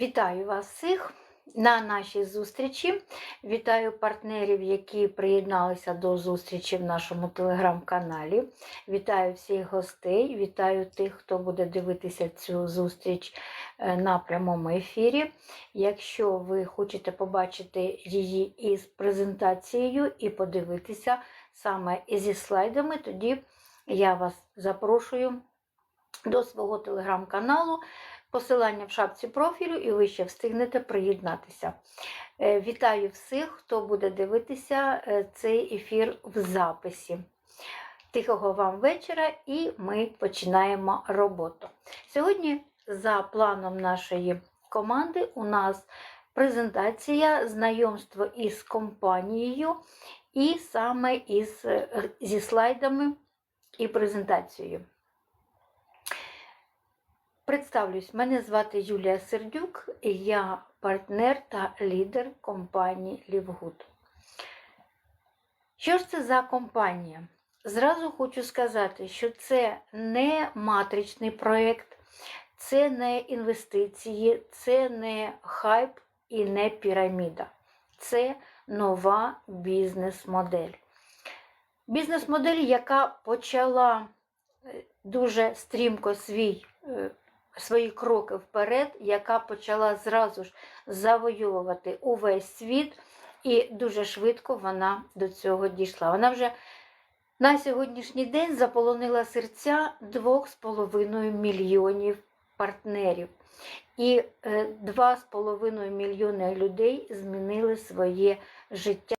Вітаю вас всіх на нашій зустрічі. Вітаю партнерів, які приєдналися до зустрічі в нашому телеграм-каналі. Вітаю всіх гостей, вітаю тих, хто буде дивитися цю зустріч е, на прямому ефірі. Якщо ви хочете побачити її із презентацією і подивитися саме зі слайдами, тоді я вас запрошую до свого телеграм-каналу. Посилання в шапці профілю, і ви ще встигнете приєднатися. Е, Вітаю всіх, хто буде дивитися е, цей ефір в записі. Тихого вам вечора, і ми починаємо роботу. Сьогодні, за планом нашої команди, у нас презентація, знайомство із компанією, і саме із, е, зі слайдами і презентацією. Представлюсь, мене звати Юлія Сердюк, я партнер та лідер компанії Лівгуд. Що ж це за компанія? Зразу хочу сказати, що це не матричний проєкт, це не інвестиції, це не хайп і не піраміда. Це нова бізнес-модель. Бізнес-модель, яка почала е, дуже стрімко свій е, свої кроки вперед, яка почала зразу ж завоювати увесь світ, і дуже швидко вона до цього дійшла. Вона вже на сьогоднішній день заполонила серця 2,5 мільйонів партнерів. І 2,5 мільйони людей змінили своє життя